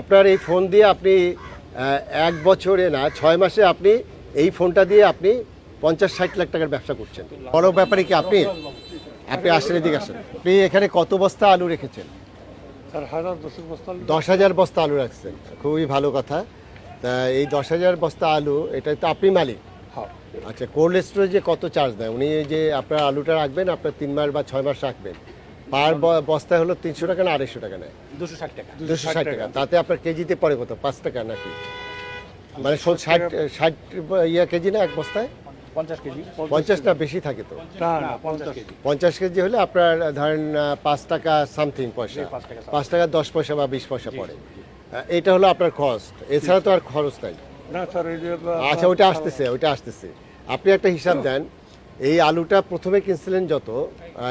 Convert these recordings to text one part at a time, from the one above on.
আপনার এই ফোন দিয়ে আপনি এক বছরে না ছয় মাসে আপনি এই ফোনটা দিয়ে আপনি পঞ্চাশ ষাট লাখ টাকার ব্যবসা করছেন। বড় ব্যাপারে কি আপনি আপনি আসেন এদিকে আসেন। আপনি এখানে কত বস্তা আলু রেখেছেন। দশ হাজার বস্তা আলু রাখছেন। খুবই ভালো কথা। তা এই দশ হাজার বস্তা আলু এটা তো আপনি মালিক। হ্যাঁ। আচ্ছা কোল্ড স্টোরেজে কত চার্জ দেয়? উনি যে আপনার আলুটা রাখবেন আপনার তিন মাস বা ছয় মাস রাখবেন। পার বস্তায় হলো তিনশো টাকা না আড়াইশো টাকা নেয়। দুশো ষাট টাকা। দুশো ষাট টাকা। তাতে আপনার কেজিতে পড়ে কত? পাঁচ টাকা নাকি? মানে ষাট ষাট ইয়া কেজি না এক বস্তায়? পঞ্চাশ কেজি। পঞ্চাশটা বেশি থাকে তো? পঞ্চাশ কেজি। হলে আপনার ধরেন পাঁচ টাকা সামথিং পয়সা। পাঁচ টাকা দশ পয়সা বা বিশ পয়সা পড়ে। এটা হলো আপনার কস্ট এছাড়া তো আর খরচ নাই। আচ্ছা ওটা আসতেছে ওটা আসতেছে। আপনি একটা হিসাব দেন এই আলুটা প্রথমে কিনছিলেন যত?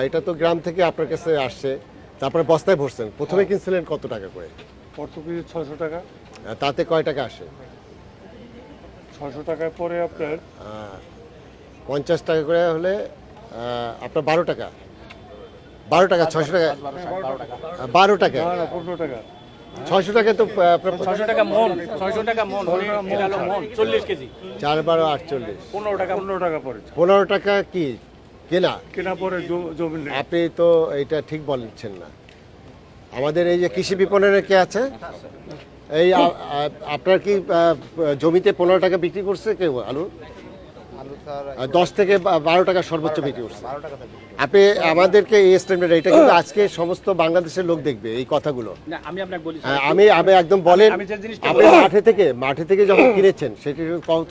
এটা তো গ্রাম থেকে আপনার কাছে আসছে। তারপরে বস্তায় ভরছেন। প্রথমে কিনছিলেন কত টাকা করে? পর্তুগিজ ছয়শো টাকা। তাতে কয় টাকা আসে? ছশো টাকায় পরে আপনার পঞ্চাশ টাকা করে হলে আপনার বারো টাকা। বারো টাকা ছশো টাকা। বারো টাকা। বারো টাকা। পনেরো টাকা। ছয়শো টাকা তো ছয়শো টাকা মন ছয়শো টাকা মন হলো মন। চল্লিশ কেজি। চার বারো আটচল্লিশ। পনেরো টাকা পনেরো টাকা পরে পনেরো টাকা কি? কেনা? কেনা পরে জমি আপনি তো এটা ঠিক বলছেন না। আমাদের এই যে কৃষি বিপণনে কে আছে? এই আপনার কি জমিতে পনেরো টাকা বিক্রি করছে কেউ? আলু? দশ থেকে বারো টাকা সর্বোচ্চ বিক্রি করছে। টাকা আপনি আমাদেরকে এই স্টেটমেন্ট এটা কিন্তু আজকে সমস্ত বাংলাদেশের লোক দেখবে এই কথাগুলো। আমি আপনাকে বলি হ্যাঁ, আমি আমি একদম বলেন আপনি মাঠে থেকে মাঠে থেকে যখন কিনেছেন সেটি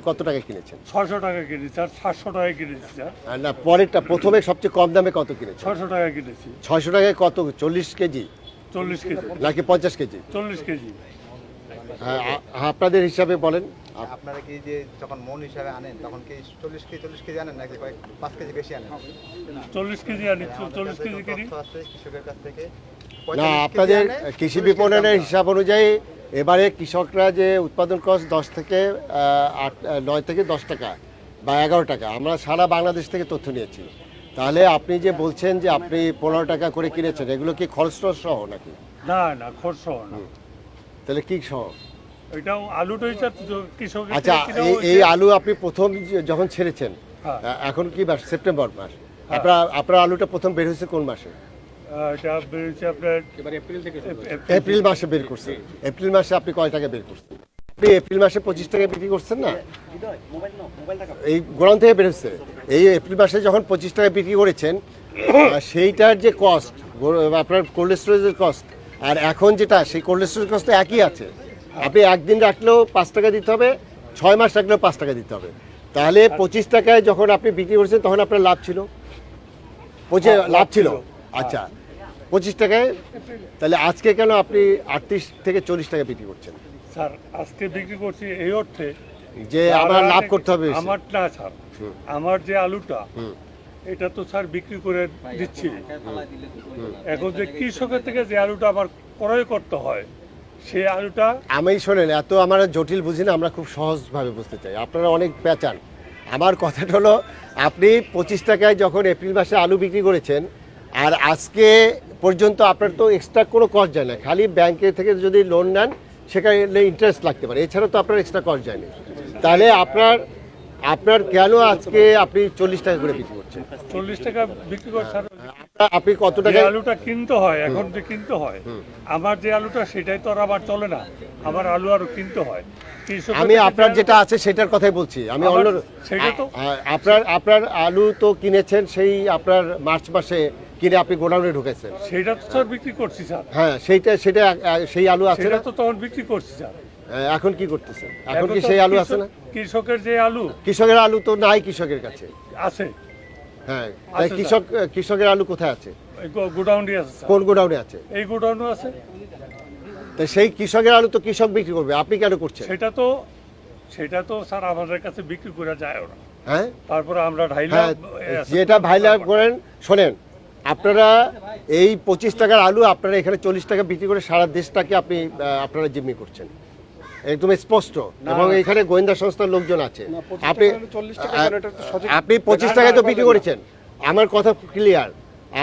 কত টাকা কিনেছেন? ছয়শো টাকা কিনেছি স্যার সাতশো টাকায় কিনেছি স্যার না পরেরটা প্রথমে সবচেয়ে কম দামে কত কিনেছেন? ছয়শো টাকা কিনেছি। ছয়শো টাকায় কত? চল্লিশ কেজি? চল্লিশ কেজি। নাকি পঞ্চাশ কেজি? চল্লিশ কেজি। আপনাদের হিসাবে বলেন। আপ- আপনারা কি যে যখন মন হিসাবে আনেন তখন কি চল্লিশ কেজি চল্লিশ কেজি আনেন নাকি কয়েক পাঁচ কেজি বেশি আনেন? চল্লিশ কেজি আনি চল্লিশ কেজি আছে কৃষকের কাছ থেকে না আপনাদের কৃষি বিপণনের হিসাব অনুযায়ী এবারে কৃষকরা যে উৎপাদন কস্ট দশ থেকে আট নয় থেকে দশ টাকা বা এগারো টাকা আমরা সারা বাংলাদেশ থেকে তথ্য নিয়েছি। তাহলে আপনি যে বলছেন যে আপনি পনেরো টাকা করে কিনেছেন এগুলো কি খরচ সহ নাকি? না না খরচ হয় না। তাহলে কি সহ এটাও স্যার আচ্ছা এই এই আলু আপনি প্রথম যখন ছেড়েছেন হ্যাঁ। এখন কি মাস? সেপ্টেম্বর মাস। আপনার আপনার আলুটা প্রথম বের হয়েছে কোন মাসে? এটা আপনার এপ্রিল করছি। মাসে বের করছেন এপ্রিল মাসে আপনি কয় টাকা বের করছেন? আপনি এপ্রিল মাসে পঁচিশ টাকা বিক্রি করছেন না? এই গোড়ান থেকে বেরোচ্ছে এই এপ্রিল মাসে যখন পঁচিশ টাকা বিক্রি করেছেন সেইটার যে কস্ট আপনার কোল্ড স্টোরেজের কস্ট আর এখন যেটা সেই কোল্ড স্টোরেজ কস্ট একই আছে। আপনি একদিন রাখলেও পাঁচ টাকা দিতে হবে ছয় মাস রাখলেও পাঁচ টাকা দিতে হবে। তাহলে পঁচিশ টাকায় যখন আপনি বিক্রি করছেন তখন আপনার লাভ ছিল? পঁচিশ লাভ ছিল? আচ্ছা পঁচিশ টাকায় তাহলে আজকে কেন আপনি আটত্রিশ থেকে চল্লিশ টাকা বিক্রি করছেন? স্যার আজকে বিক্রি করছি এই অর্থে যে আমার লাভ করতে হবে আমার না স্যার আমার যে আলুটা। এটা তো স্যার বিক্রি করে দিচ্ছি। এখন যে কৃষকের থেকে যে আলুটা আমার ক্রয় করতে হয় সেই আলুটা আমি শোনেন এত আমার জটিল বুঝি না আমরা খুব সহজভাবে বুঝতে চাই। আপনারা অনেক পেঁচান আমার কথাটা হলো আপনি পঁচিশ টাকায় যখন এপ্রিল মাসে আলু বিক্রি করেছেন আর আজকে পর্যন্ত আপনার তো এক্সট্রা কোনো কস্ট যায় না। খালি ব্যাংকে থেকে যদি লোন নেন সেখানে ইন্টারেস্ট লাগতে পারে। এছাড়া তো আপনার এক্সট্রা কস্ট যায়নি তাহলে আপনার আপনার কেন আজকে আপনি চল্লিশ টাকা করে বিক্রি করছেন? চল্লিশ টাকা বিক্রি করে স্যার আপনার- আপনি কত টাকা আলুটা কিনতে হয় এখন যে কিনতে হয় আমার যে আলুটা সেটাই তো আর আমার চলে না। আমার আলু আরও কিনতে হয়। আমি আপনার যেটা আছে সেটার কথাই বলছি। আমি অন্য সেটা তো- আপনার আপনার আলু তো কিনেছেন সেই আপনার মার্চ মাসে কিনে আপনি গোডাউনে ঢুকেছেন। সেটা তো স্যার বিক্রি করছি স্যার। হ্যাঁ সেইটা সেটা সেই আলু আছে সেটা তো তখন বিক্রি করছি স্যার। এখন কি করতেছেন? এখন কি সেই আলু আছে না? কৃষকের যে আলু। কৃষকের আলু তো নাই কৃষকের কাছে। আছে। হ্যাঁ তাই কৃষক কৃষকের আলু কোথায় আছে? গোডাউনটি আছে কোন গোডাউনে আছে? এই গোডাউনও আছে। তো সেই কৃষকের আলু তো কৃষক বিক্রি করবে। আপনি কেন করছেন? সেটা তো সেটা তো স্যার আমাদের কাছে বিক্রি করা যায় ওরা হ্যাঁ? তারপরে আমরা ঢাইলাম হ্যাঁ যেটা ভাইলা করেন শোনেন আপনারা এই পঁচিশ টাকার আলু আপনারা এখানে চল্লিশ টাকা বিক্রি করে সারা দেশটাকে আপনি আপনারা জিম্মি করছেন। একদম স্পষ্ট। এবং এখানে গোয়েন্দা সংস্থার লোকজন আছে। আপনি আপনি পঁচিশ টাকায় তো বিক্রি করেছেন। আমার কথা ক্লিয়ার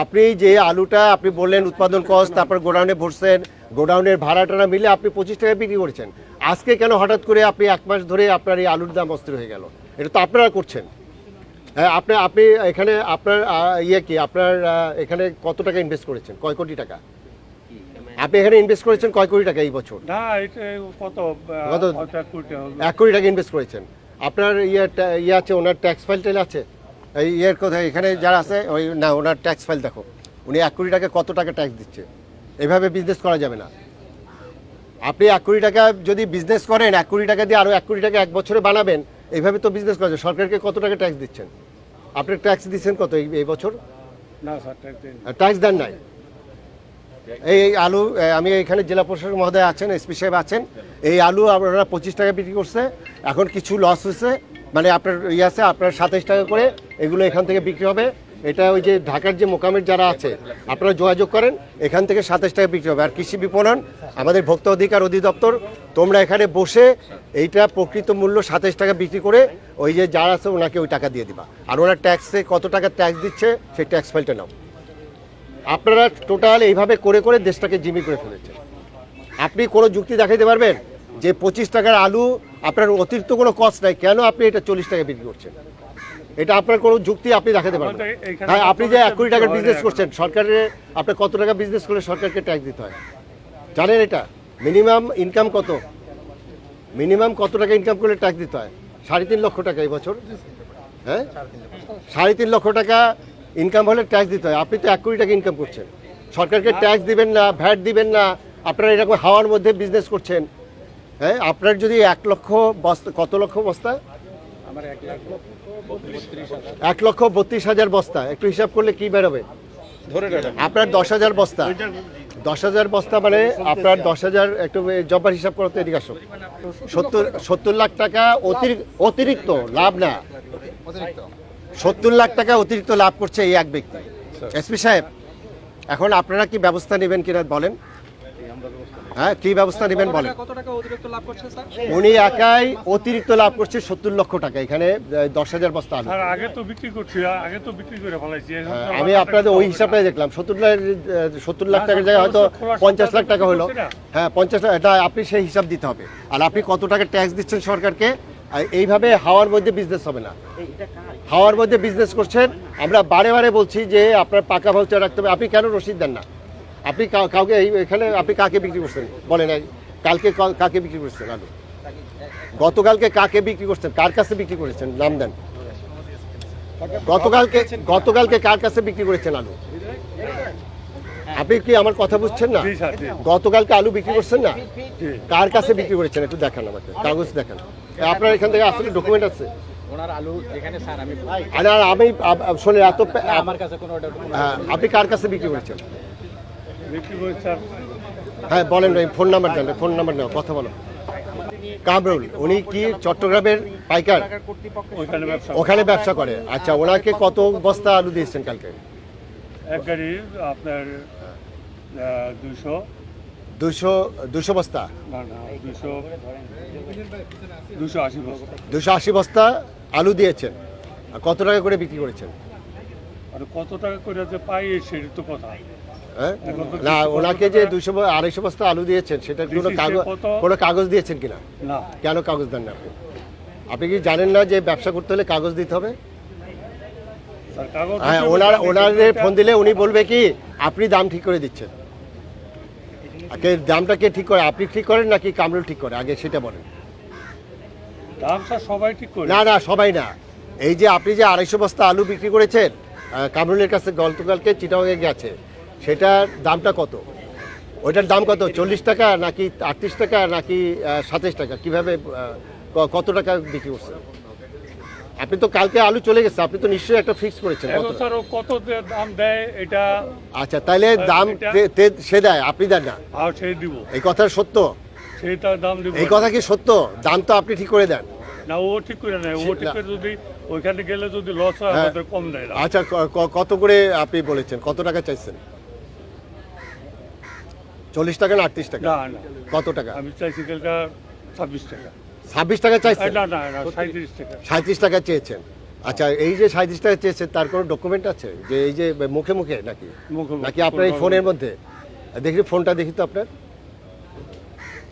আপনি যে আলুটা আপনি বললেন উৎপাদন কস্ট তারপর গোডাউনে ভরছেন গোডাউনের ভাড়া টাড়া মিলে আপনি পঁচিশ টাকা বিক্রি করেছেন। আজকে কেন হঠাৎ করে আপনি এক মাস ধরে আপনার এই আলুর দাম অস্থির হয়ে গেল? এটা তো আপনারা করছেন। হ্যাঁ আপনি আপনি এখানে আপনার ইয়ে কি আপনার এখানে কত টাকা ইনভেস্ট করেছেন? কয় কোটি টাকা? আপনি এখানে ইনভেস্ট করেছেন কয় কোটি টাকা এই বছর? না এটা কত? কত? এক কোটি টাকা ইনভেস্ট করেছেন। আপনার ইয়ে ইয়ে আছে ওনার ট্যাক্স ফাইল টেল আছে? এই ইয়ের কোথায় এখানে যারা আছে ওই না ওনার ট্যাক্স ফাইল দেখো। উনি এক কোটি টাকা কত টাকা ট্যাক্স দিচ্ছে? এভাবে বিজনেস করা যাবে না। আপনি এক কোটি টাকা যদি বিজনেস করেন এক কোটি টাকা দিয়ে আরও এক কোটি টাকা এক বছরে বানাবেন এইভাবে তো বিজনেস করা যায় সরকারকে কত টাকা ট্যাক্স দিচ্ছেন? আপনি ট্যাক্স দিচ্ছেন কত এই বছর? না স্যার ট্যাক্স দেন নাই? এই আলু আমি এখানে জেলা প্রশাসক মহোদয় আছেন, এসপি সাহেব আছেন। এই আলু আপনারা পঁচিশ টাকা বিক্রি করছে। এখন কিছু লস হয়েছে। মানে আপনার ইয়ে আছে, আপনার সাতাইশ টাকা করে এগুলো এখান থেকে বিক্রি হবে। এটা ওই যে ঢাকার যে মোকামের যারা আছে, আপনারা যোগাযোগ করেন, এখান থেকে সাতাইশ টাকা বিক্রি হবে। আর কৃষি বিপণন, আমাদের ভোক্তা অধিকার অধিদপ্তর, তোমরা এখানে বসে এইটা প্রকৃত মূল্য সাতাইশ টাকা বিক্রি করে ওই যে যারা আছে, ওনাকে ওই টাকা দিয়ে দিবা। আর ওনার ট্যাক্সে কত টাকা ট্যাক্স দিচ্ছে, সেই ট্যাক্স ফাইলটা নাও। আপনারা টোটাল এইভাবে করে করে দেশটাকে জিমি করে ফেলেছেন। আপনি কোনো যুক্তি দেখাইতে পারবেন যে পঁচিশ টাকার আলু আপনার অতিরিক্ত কোনো কস্ট নাই কেন আপনি এটা চল্লিশ টাকা বিক্রি করছেন? এটা আপনার কোনো যুক্তি আপনি দেখাতে পারবেন। হ্যাঁ আপনি যে এক কোটি টাকার বিজনেস করছেন সরকারের আপনি কত টাকা বিজনেস করলে সরকারকে ট্যাক্স দিতে হয়? জানেন এটা? মিনিমাম ইনকাম কত? মিনিমাম কত টাকা ইনকাম করলে ট্যাক্স দিতে হয়? সাড়ে তিন লক্ষ টাকা এই বছর। হ্যাঁ? সাড়ে তিন লক্ষ টাকা ইনকাম হলে ট্যাক্স দিতে হয়। আপনি তো এক কোটি টাকা ইনকাম করছেন। সরকারকে ট্যাক্স দিবেন না ভ্যাট দিবেন না আপনারা এরকম হাওয়ার মধ্যে বিজনেস করছেন। হ্যাঁ আপনার যদি এক লক্ষ বস্তা কত লক্ষ বস্তা? এক লক্ষ বত্রিশ হাজার বস্তা। একটু হিসাব করলে কি বেরোবে? আপনার দশ হাজার বস্তা। দশ হাজার বস্তা মানে আপনার দশ হাজার একটু জব্বার হিসাব করতে এদিকে আসো। সত্তর সত্তর লাখ টাকা অতিরিক্ত অতিরিক্ত লাভ না। অতিরিক্ত। সত্তর লাখ টাকা অতিরিক্ত লাভ করছে এই এক ব্যক্তি। এসপি সাহেব এখন আপনারা কি ব্যবস্থা নেবেন কিনা বলেন? হ্যাঁ কি ব্যবস্থা নেবেন বলেন? কত টাকা অতিরিক্ত লাভ করছে স্যার? উনি একাই অতিরিক্ত লাভ করছে সত্তর লক্ষ টাকা। এখানে দশ হাজার বস্তা আলু। আগে তো বিক্রি করছি আগে তো বিক্রি করে ফেলাইছি। এখন হ্যাঁ, আমি আপনাদের ওই হিসাবটাই দেখলাম। সত্তর লাখ সত্তর লাখ টাকার জায়গায় হয়তো পঞ্চাশ লাখ টাকা হলো। হ্যাঁ পঞ্চাশ লাখ এটা আপনি সেই হিসাব দিতে হবে। আর আপনি কত টাকা ট্যাক্স দিচ্ছেন সরকারকে? এইভাবে হাওয়ার মধ্যে বিজনেস হবে না। হাওয়ার মধ্যে বিজনেস করছেন, আমরা বারে বারে বলছি যে আপনার পাকা ভাউচার রাখতে হবে। আপনি কেন রসিদ দেন না? আপনি কাউকে এখানে আপনি কাকে বিক্রি করছেন? বলেন কালকে কাকে বিক্রি করছেন আলু গতকালকে কাকে বিক্রি করছেন? কার কাছে বিক্রি করেছেন? নাম দেন। গতকালকে গতকালকে কার কাছে বিক্রি করেছেন আলু? আপনি কি আমার কথা বুঝছেন না? গতকালকে আলু বিক্রি করছেন না? কার কাছে বিক্রি করেছেন? একটু দেখান আমাকে কাগজ দেখান। আপনার এখান থেকে আসলে ডকুমেন্ট আছে? ওনার আলু যেখানে স্যার আমি শোনেন এত পে- আমার কাছে কোনো ওটা হ্যাঁ, আপনি কার কাছে বিক্রি করেছেন? বিক্রি করে স্যার। হ্যাঁ বলেন ভাই ফোন নাম্বার দেন ফোন নাম্বার কথা বলো কামরুল উনি কি চট্টগ্রামের পাইকার? ওখানে ব্যবসা করে। আচ্ছা ওনাকে কত বস্তা আলু দিয়েছেন কালকে? এক গাড়ি আপনার দুশো। দুশো দুশো বস্তা? না না দুশো। দুশো আশি বস্তা। দুশো আশি বস্তা আলু দিয়েছেন। আর কত টাকা করে বিক্রি করেছেন? আর কত টাকা করে যে পাই সেটা তো কথা। হ্যাঁ? না ওনাকে যে দুশো আড়াইশো বস্তা আলু দিয়েছেন সেটার কোনো কাগজ কোনো কাগজ দিয়েছেন কিনা? না। কেন কাগজ দেন না আপনি? আপনি কি জানেন না যে ব্যবসা করতে হলে কাগজ দিতে হবে? হ্যাঁ ওনার ওনাদের ফোন দিলে উনি বলবে কি আপনি দাম ঠিক করে দিচ্ছেন। দামটা কে ঠিক করে? আপনি ঠিক করেন নাকি কামরুল ঠিক করে? আগে সেটা বলেন। দাম স্যার সবাই ঠিক করে। না না সবাই না। এই যে আপনি যে আড়াইশো বস্তা আলু বিক্রি করেছেন কামরুলের কাছে গতকালকে চিটাগাঙে গেছে সেটার দামটা কত? ওইটার দাম কত? চল্লিশ টাকা নাকি আটত্রিশ টাকা নাকি সাতাইশ টাকা? কীভাবে কত টাকা বিক্রি করছেন? আপনি তো কালকে আলু চলে গেছে আপনি তো নিশ্চয়ই একটা ফিক্স করেছেন। কত? স্যার ও কত দাম দেয় এটা? আচ্ছা তাহলে দাম সে দেয় আপনি দেন না। আর সেই দিব। এই কথা সত্য? দাম দিব। এই কথা কি সত্য? দাম তো আপনি ঠিক করে দেন। না ও ঠিক করে নেয় ও ঠিক করে যদি ওইখানে গেলে যদি লস হয় হ্যাঁ। আমাদের কম দেয় আচ্ছা কত করে আপনি বলেছেন? কত টাকা চাইছেন? চল্লিশ টাকা না আটত্রিশ টাকা? না না। কত টাকা? আমি চাইছি কালকা ছাব্বিশ টাকা। ছাব্বিশ টাকা চাইছেন? সাঁত্রিশ টাকা। চেয়েছেন। আচ্ছা এই যে সাঁত্রিশ টাকা চেয়েছেন তার কোনো ডকুমেন্ট আছে? যে এই যে মুখে মুখে নাকি? নাকি আপনার এই ফোনের মধ্যে? দেখি ফোনটা দেখি তো আপনার।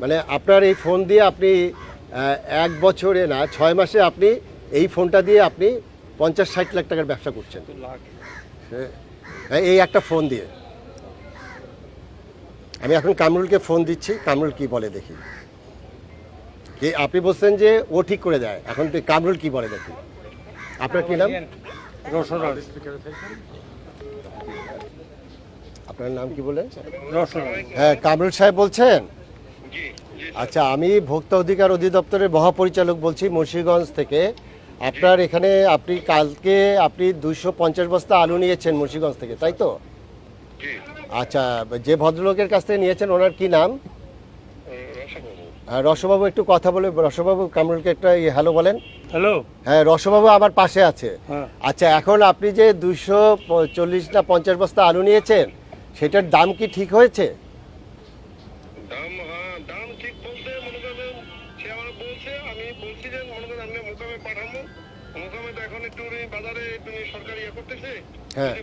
মানে আপনার এই ফোন দিয়ে আপনি এক বছরে না ছয় মাসে আপনি এই ফোনটা দিয়ে আপনি পঞ্চাশ ষাট লাখ টাকার ব্যবসা করছেন। হ্যাঁ, এই একটা ফোন দিয়ে। আমি এখন কামরুলকে ফোন দিচ্ছি। কামরুল কি বলে দেখি। কি আপনি বলছেন যে ও ঠিক করে দেয়। এখন তুই কামরুল কি বলে দেখুন আপনার কি নাম? আপনার নাম কি বলেন হ্যাঁ কামরুল সাহেব বলছেন? আচ্ছা আমি ভোক্তা অধিকার অধিদপ্তরের মহাপরিচালক বলছি মুন্সিগঞ্জ থেকে। আপনার এখানে আপনি কালকে আপনি দুইশো পঞ্চাশ বস্তা আলু নিয়েছেন মুন্সিগঞ্জ থেকে তাই তো? আচ্ছা যে ভদ্রলোকের কাছ থেকে নিয়েছেন ওনার কি নাম? রসবাবু একটু কথা বলে রসবাবু কামরুলকে একটা হ্যালো বলেন। হ্যালো। হ্যাঁ রসবাবু আমার পাশে আছে। হ্যাঁ। আচ্ছা এখন আপনি যে দুইশো চল্লিশ না পঞ্চাশ বস্তা আলু নিয়েছেন সেটার দাম কি ঠিক হয়েছে? হ্যাঁ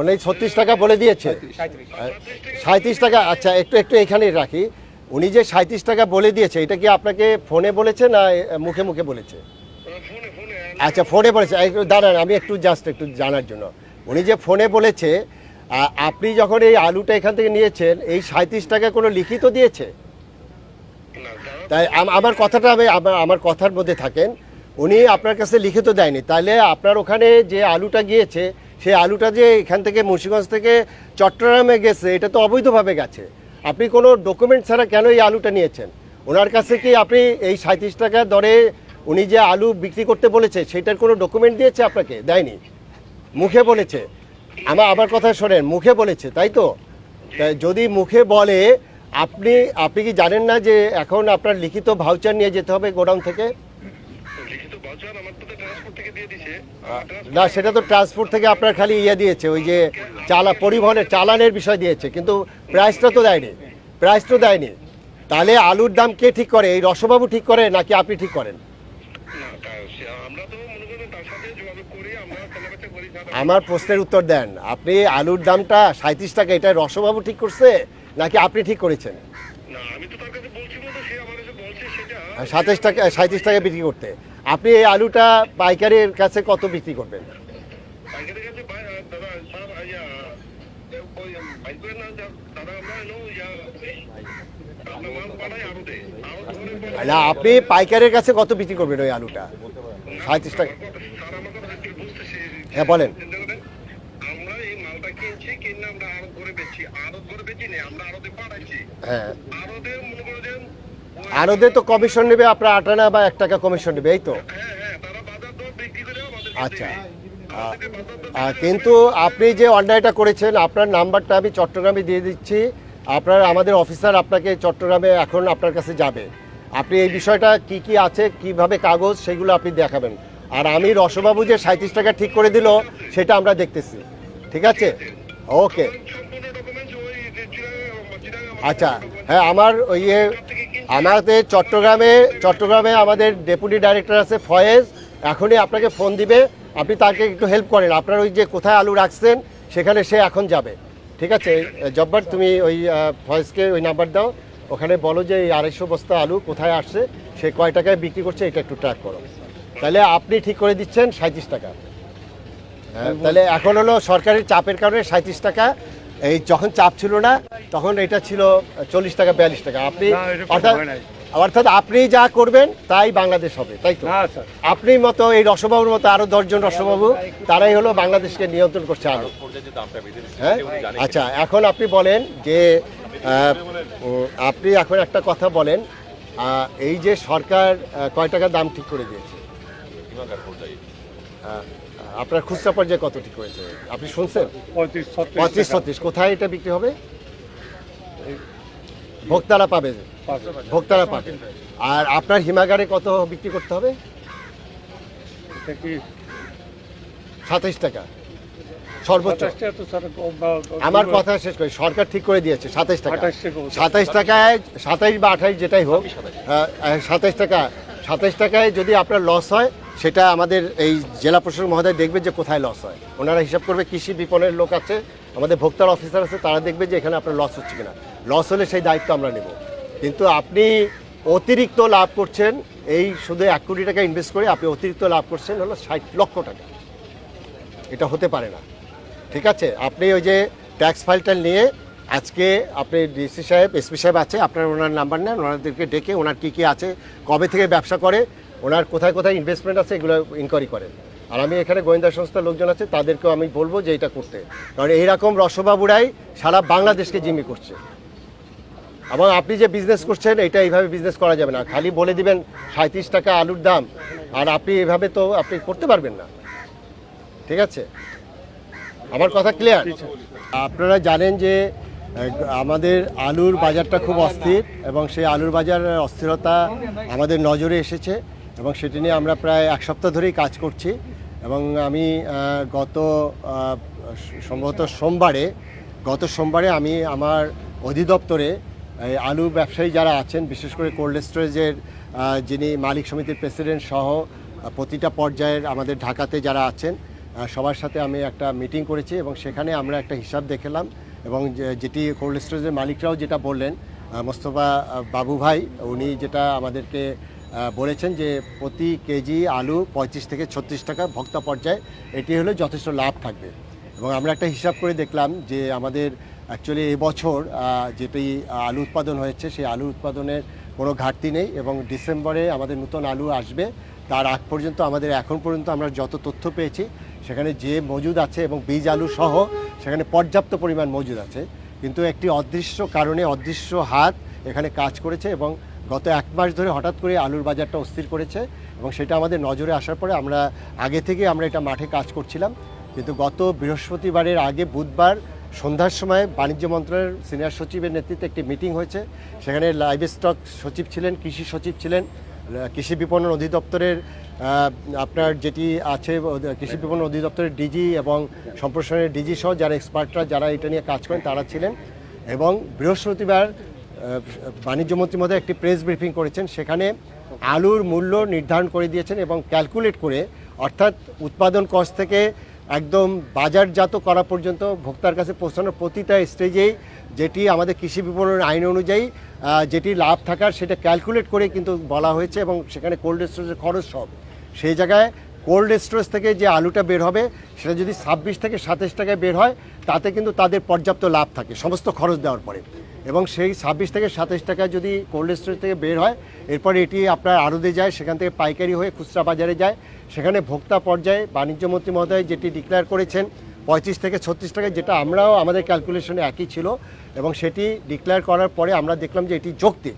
উনি ছত্রিশ টাকা বলে দিয়েছে। সাঁত্রিশ টাকা আচ্ছা একটু একটু এখানেই রাখি। উনি যে সাঁত্রিশ টাকা বলে দিয়েছে, এটা কি আপনাকে ফোনে বলেছে না মুখে মুখে বলেছে? আচ্ছা ফোনে বলেছে। একটু দাঁড়ান, আমি একটু জাস্ট একটু জানার জন্য। উনি যে ফোনে বলেছে আপনি যখন এই আলুটা এখান থেকে নিয়েছেন, এই সাঁত্রিশ টাকা কোনো লিখিত দিয়েছে? তাই আমার কথাটা আমি, আমার কথার মধ্যে থাকেন। উনি আপনার কাছে লিখিত দেয়নি। তাহলে আপনার ওখানে যে আলুটা গিয়েছে সেই আলুটা যে এখান থেকে মুন্সিগঞ্জ থেকে চট্টগ্রামে গেছে, এটা তো অবৈধভাবে গেছে। আপনি কোনো ডকুমেন্ট ছাড়া কেন এই আলুটা নিয়েছেন? ওনার কাছে কি আপনি এই সাঁত্রিশ টাকা দরে উনি যে আলু বিক্রি করতে বলেছে, সেটার কোনো ডকুমেন্ট দিয়েছে আপনাকে? দেয়নি। মুখে বলেছে। আমার আমার কথা শোনেন, মুখে বলেছে, তাই তো? যদি মুখে বলে, আপনি আপনি কি জানেন না যে এখন আপনার লিখিত ভাউচার নিয়ে যেতে হবে গোডাউন থেকে? লিখিত বাজার আমার তো না সেটা তো ট্রান্সপোর্ট থেকে আপনার খালি ইয়ে দিয়েছে ওই যে চালা পরিবহনের চালানের বিষয় দিয়েছে কিন্তু প্রাইসটা তো দেয়নি। প্রাইস তো দেয়নি। তাহলে আলুর দাম কে ঠিক করে? এই রসবাবু ঠিক করে নাকি আপনি ঠিক করেন? আমরা প্রশ্নের উত্তর দেন। আপনি আলুর দামটা সাঁত্রিশ টাকা এটা রসবাবু ঠিক করছে নাকি আপনি ঠিক করেছেন? না আমি তো তার কাছে বলছি সে আমার কাছে বলছে সেটা সাতাশ টাকা সাঁত্রিশ টাকা বিক্রি করতে। আপনি এই আলুটা পাইকারের কাছে কত বিক্রি করবেন? না না আপনি পাইকারের কাছে কত বিক্রি করবেন ওই আলুটা? সাঁত্রিশ টাকা হ্যাঁ বলেন। হ্যাঁ। আরোদের তো কমিশন নেবে আপনার আট আনা বা এক টাকা কমিশন নেবে এই তো? হ্যাঁ হ্যাঁ আমাদের আচ্ছা। কিন্তু আপনি যে অন্যায়টা করেছেন আপনার নাম্বারটা আমি চট্টগ্রামে দিয়ে দিচ্ছি। আপনার আমাদের অফিসার আপনাকে চট্টগ্রামে এখন আপনার কাছে যাবে। আপনি এই বিষয়টা কি কি আছে কীভাবে কাগজ সেগুলো আপনি দেখাবেন। আর আমি রসবাবু যে সাঁত্রিশ টাকা ঠিক করে দিল সেটা আমরা দেখতেছি। ঠিক আছে? ওকে। আচ্ছা হ্যাঁ আমার ওই ইয়ে আমাদের চট্টগ্রামে চট্টগ্রামে আমাদের ডেপুটি ডাইরেক্টর আছে ফয়েজ। এখনই আপনাকে ফোন দিবে। আপনি তাকে একটু হেল্প করেন। আপনার ওই যে কোথায় আলু রাখছেন সেখানে সে এখন যাবে। ঠিক আছে? জব্বার তুমি ওই ফয়েজকে ওই নাম্বার দাও। ওখানে বলো যে এই আড়াইশো বস্তা আলু কোথায় আসছে সে কয় টাকায় বিক্রি করছে এটা একটু ট্র্যাক করো। তাহলে আপনি ঠিক করে দিচ্ছেন সাঁত্রিশ টাকা। হ্যাঁ, তাহলে এখন হলো সরকারের চাপের কারণে সাঁত্রিশ টাকা। এই যখন চাপ ছিল না তখন এটা ছিল চল্লিশ টাকা বিয়াল্লিশ টাকা। আপনি অর্থাৎ অর্থাৎ আপনি যা করবেন তাই বাংলাদেশ হবে তাই তো? আপনি মতো এই রসবাবুর মতো আরও দশজন রসবাবু তারাই হলো বাংলাদেশকে নিয়ন্ত্রণ করছে আলো হ্যাঁ? আচ্ছা এখন আপনি বলেন যে আপনি এখন একটা কথা বলেন এই যে সরকার কয় টাকা দাম ঠিক করে দিয়েছে? আহ, আপনার খুচরা পর্যায়ে কত ঠিক হয়েছে? আপনি শুনছেন? পঁয়ত্রিশ ছত্রিশ কোথায় এটা বিক্রি হবে? ভোক্তারা পাবে। ভোক্তারা পাবে। আর আপনার হিমাগারে কত বিক্রি করতে হবে? কি? সাতাইশ টাকা। সর্বোচ্চ। আমার কথা শেষ করি সরকার ঠিক করে দিয়েছে সাতাইশ টাকা। 28 সাতাইশ টাকায় সাতাইশ বা আঠাইশ যেটাই হোক সাতাইশ। টাকা। সাতাইশ টাকায় যদি আপনার লস হয় সেটা আমাদের এই জেলা প্রশাসক মহোদয় দেখবে যে কোথায় লস হয়। ওনারা হিসাব করবে কৃষি বিপণনের লোক আছে, আমাদের ভোক্তার অফিসার আছে, তারা দেখবে যে এখানে আপনার লস হচ্ছে কিনা। লস হলে সেই দায়িত্ব আমরা নেব। কিন্তু আপনি অতিরিক্ত লাভ করছেন, এই শুধু এক কোটি টাকা ইনভেস্ট করে আপনি অতিরিক্ত লাভ করছেন হলো ষাট লক্ষ টাকা। এটা হতে পারে না। ঠিক আছে? আপনি ওই যে ট্যাক্স ফাইলটা নিয়ে আজকে আপনি ডিসি সাহেব এসপি সাহেব আছে, আপনার ওনার নাম্বার নেন, ওনাদেরকে ডেকে ওনার কী কী আছে, কবে থেকে ব্যবসা করে ওনার কোথায় কোথায় ইনভেস্টমেন্ট আছে এগুলো ইনকোয়ারি করেন। আর আমি এখানে গোয়েন্দা সংস্থার লোকজন আছে, তাদেরকেও আমি বলব যে এটা করতে। কারণ এইরকম রসবাবুরাই সারা বাংলাদেশকে জিম্মি করছে। এবং আপনি যে বিজনেস করছেন, এটা এইভাবে বিজনেস করা যাবে না। খালি বলে দিবেন সাঁত্রিশ টাকা আলুর দাম, আর আপনি এভাবে তো আপনি করতে পারবেন না। ঠিক আছে? আমার কথা ক্লিয়ার আপনারা জানেন যে আমাদের আলুর বাজারটা খুব অস্থির, এবং সেই আলুর বাজার অস্থিরতা আমাদের নজরে এসেছে। এবং সেটি নিয়ে আমরা প্রায় এক সপ্তাহ ধরেই কাজ করছি এবং আমি গত সম্ভবত সোমবারে, গত সোমবারে আমি আমার অধিদপ্তরে আলু ব্যবসায়ী যারা আছেন, বিশেষ করে কোল্ড স্টোরেজের যিনি মালিক সমিতির প্রেসিডেন্ট সহ, প্রতিটা পর্যায়ের আমাদের ঢাকাতে যারা আছেন সবার সাথে আমি একটা মিটিং করেছি এবং সেখানে আমরা একটা হিসাব দেখলাম এবং যেটি কোল্ড স্টোরেজের মালিকরাও যেটা বললেন মোস্তফা বাবু ভাই, উনি যেটা আমাদেরকে বলেছেন যে প্রতি কেজি আলু পঁয়ত্রিশ থেকে ছত্রিশ টাকা ভক্তা পর্যায়ে। এটি হলে যথেষ্ট লাভ থাকবে। এবং আমরা একটা হিসাব করে দেখলাম যে আমাদের অ্যাকচুয়ালি এবছর যেটি আলু উৎপাদন হয়েছে, সেই আলু উৎপাদনের কোনো ঘাটতি নেই এবং ডিসেম্বরে আমাদের নতুন আলু আসবে। তার আগ পর্যন্ত আমাদের এখন পর্যন্ত আমরা যত তথ্য পেয়েছি, সেখানে যে মজুদ আছে এবং বীজ আলু সহ সেখানে পর্যাপ্ত পরিমাণ মজুদ আছে। কিন্তু একটি অদৃশ্য কারণে অদৃশ্য হাত এখানে কাজ করেছে এবং গত এক মাস ধরে হঠাৎ করে আলুর বাজারটা অস্থির করেছে এবং সেটা আমাদের নজরে আসার পরে আমরা আগে থেকে আমরা এটা মাঠে কাজ করছিলাম। কিন্তু গত বৃহস্পতিবারের আগে বুধবার সন্ধ্যার সময় বাণিজ্য মন্ত্রণালয়ের সিনিয়র সচিবের নেতৃত্বে একটি মিটিং হয়েছে। সেখানে লাইভ স্টক সচিব ছিলেন, কৃষি সচিব ছিলেন, কৃষি বিপণন অধিদপ্তরের আপনার যেটি আছে কৃষি বিপণন অধিদপ্তরের ডিজি এবং সম্প্রসারণের ডিজি সহ যারা এক্সপার্টরা, যারা এটা নিয়ে কাজ করেন, তারা ছিলেন। এবং বৃহস্পতিবার আহ, বাণিজ্য মন্ত্রী মধ্যে একটি প্রেস ব্রিফিং করেছেন। সেখানে আলুর মূল্য নির্ধারণ করে দিয়েছেন এবং ক্যালকুলেট করে অর্থাৎ উৎপাদন কস্ট থেকে একদম বাজারজাত করা পর্যন্ত ভোক্তার কাছে পৌঁছানোর প্রতিটা স্টেজেই যেটি আমাদের কৃষি বিপণন আইন অনুযায়ী যেটি লাভ থাকার সেটা ক্যালকুলেট করে কিন্তু বলা হয়েছে এবং সেখানে কোল্ড স্টোরেজের খরচ সব। সেই জায়গায় কোল্ড স্টোরেজ থেকে যে আলুটা বের হবে সেটা যদি ছাব্বিশ থেকে সাতাশ টাকায় বের হয় তাতে কিন্তু তাদের পর্যাপ্ত লাভ থাকে সমস্ত খরচ দেওয়ার পরে। এবং সেই ছাব্বিশ থেকে সাতাশ টাকায় যদি কোল্ড স্টোরেজ থেকে বের হয়, এরপর এটি আপনার আড়তে যায়, সেখান থেকে পাইকারি হয়ে খুচরা বাজারে যায়। সেখানে ভোক্তা পর্যায়ে বাণিজ্যমন্ত্রী মহোদয় যেটি ডিক্লেয়ার করেছেন, পঁয়ত্রিশ থেকে ছত্রিশ টাকা, যেটা আমরাও আমাদের ক্যালকুলেশনে একই ছিল। এবং সেটি ডিক্লেয়ার করার পরে আমরা দেখলাম যে এটি যৌক্তিক